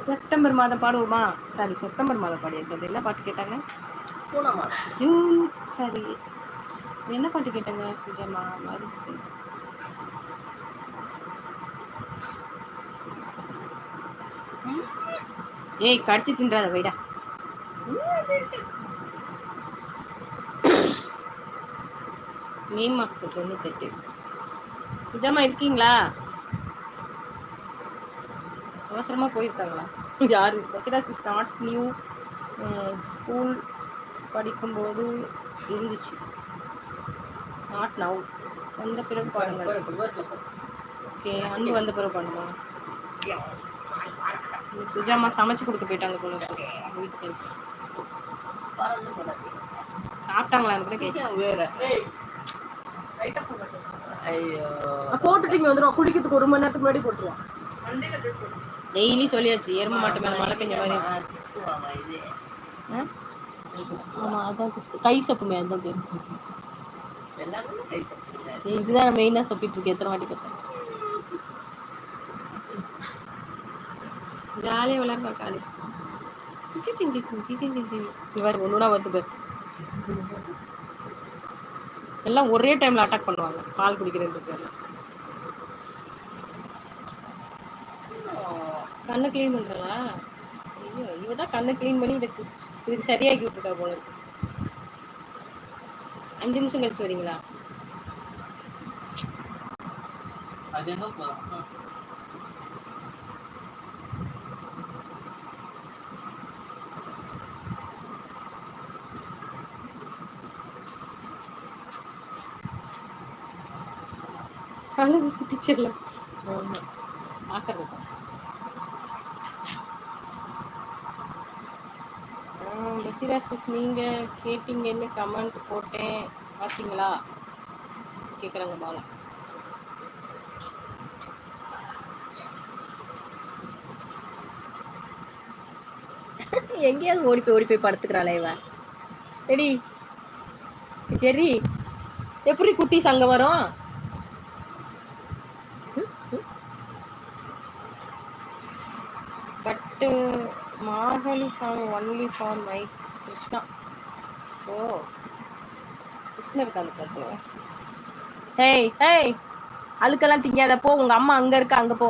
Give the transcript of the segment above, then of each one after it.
September மாதம் பாடுவோமா? Sorry September மாதம் பாடியாச்சு அது என்ன பாட்டு கேட்டாங்க? ஜூன் சாரி என்ன பாட்டு கேட்டாங்க? சுஜமா மறுச்சு ஏய் கடிச்சு தின்றாத வைடா மே மாசம் தொண்ணூத்தெட்டு சுஜாமா இருக்கீங்களா? அவசரமா போயிருக்காங்களா? யாரு? பசிராஸ் இஸ் நாட் நியூ ஸ்கூல் படிக்கும்போது இருந்துச்சு. நாட் நவ் வந்த பிறகு பாருங்க. ஓகே அன்பு வந்த பிறகு பண்ணுமா? சுஜாமா சமைச்சு கொடுக்க போயிட்டாங்க போல வீட்டுக்கு சாப்பிட்டாங்களான்னு கூட கேட்க வேற போட்டுட்டு இங்க வந்துடும் குடிக்கிறதுக்கு ஒரு மணி நேரத்துக்கு முன்னாடி போட்டுருவான் டெய்லி சொல்லியாச்சு. எறும்பு மாட்டு மேல மழை பெஞ்ச மாதிரி? ஆமா அதான். கை சப்புமே அதான் பேர் இதுதான் மெயினா சப்பிட்டு இருக்கேன். எத்தனை வாட்டி பார்த்தேன். ஜாலியாக விளையாடுவா காலேஜ் சிச்சி சிஞ்சி சிஞ்சி சிஞ்சி சிஞ்சி இவர் ஒன்றுனா வருது பேர். எல்லாம் ஒரே டைம்ல அட்டாக் பண்ணுவாங்க. பால் குடிக்கிறதுக்கு பேர்ல கண்ணை க்ளீன் பண்றா ஐயோ இவ தான் கண்ணை க்ளீன் பண்ணி இதுக்கு இதுக்கு சரியாக்கி விட்டுட்டா போல இருக்கு. அஞ்சு நிமிஷம் கழிச்சு வரீங்களா? அது என்ன குட்டிச்சிடலாம் ஆமா. பார்க்கறது பசிரா சிஸ் நீங்க கேட்டீங்கன்னு கமெண்ட் போட்டேன் பார்த்தீங்களா கேட்குறாங்க பாலா. எங்கேயாவது ஓடி போய் ஓடி போய் படுத்துக்கிறாளே இவ. எடி ஜெரி எப்படி குட்டீஸ் அங்க வரும்? But Margazhi song only for my Krishna. Oh கிருஷ்ணர் அந்த ஹேய் ஹேய் அழுக்கெல்லாம் திங்காத போ உங்க அம்மா அங்க இருக்க அங்க போ.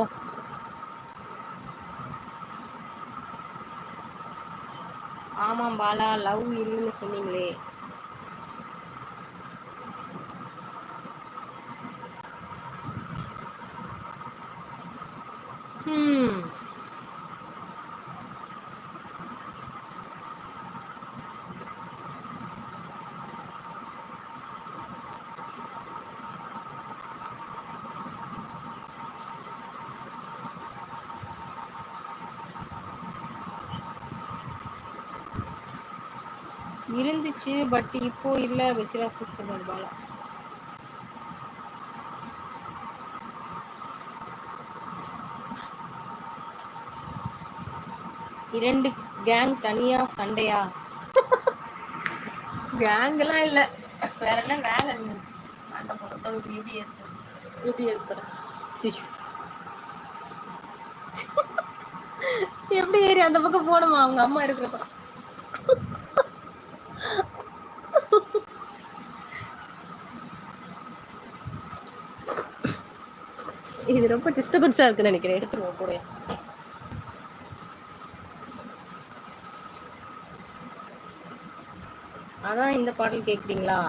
ஆமாம் பாலா லவ் இல்லைன்னு சொன்னீங்களே. ஹம் இருந்துச்சு பட் இப்போ இல்ல விசிராசி சொன்னார் பாலா இரண்டு கேங் தனியா சண்டையா? கேங்லாம் இல்ல. வேற என்ன வேலை? சண்டை போடுறது இருக்கு இப்படி இருக்கிற சிஷு. எப்படி ஏறி அந்த பக்கம் போகணுமா? அவங்க அம்மா இருக்கிறப்ப. இது ரொம்ப டிஸ்டர்பன்ஸா இருக்குன்னு நினைக்கிறேன். எடுத்துருவோம் கூட அதான் இந்த பாடல் கேக்குறீங்களா?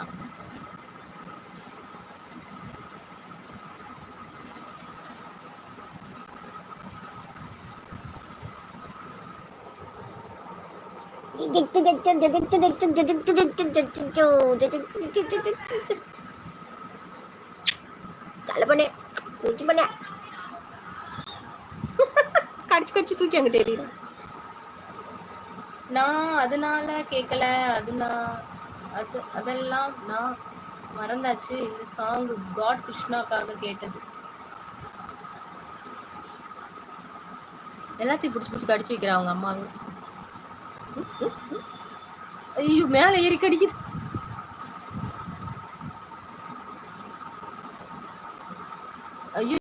தலை பண்ணு பண்ண கடிச்சு கடிச்சு தூக்கி அங்க எறிகிறேன் நான் அதனால கேட்கல அது நான் அது அதெல்லாம் நான் மறந்தாச்சு. இந்த சாங் காட் கிருஷ்ணாக்காக கேட்டது. எல்லாத்தையும் பிடிச்சி பிடிச்சி கடிச்சு வைக்கிறா அவங்க அம்மாவே. ஐயோ மேலே ஏறி கடிக்குது.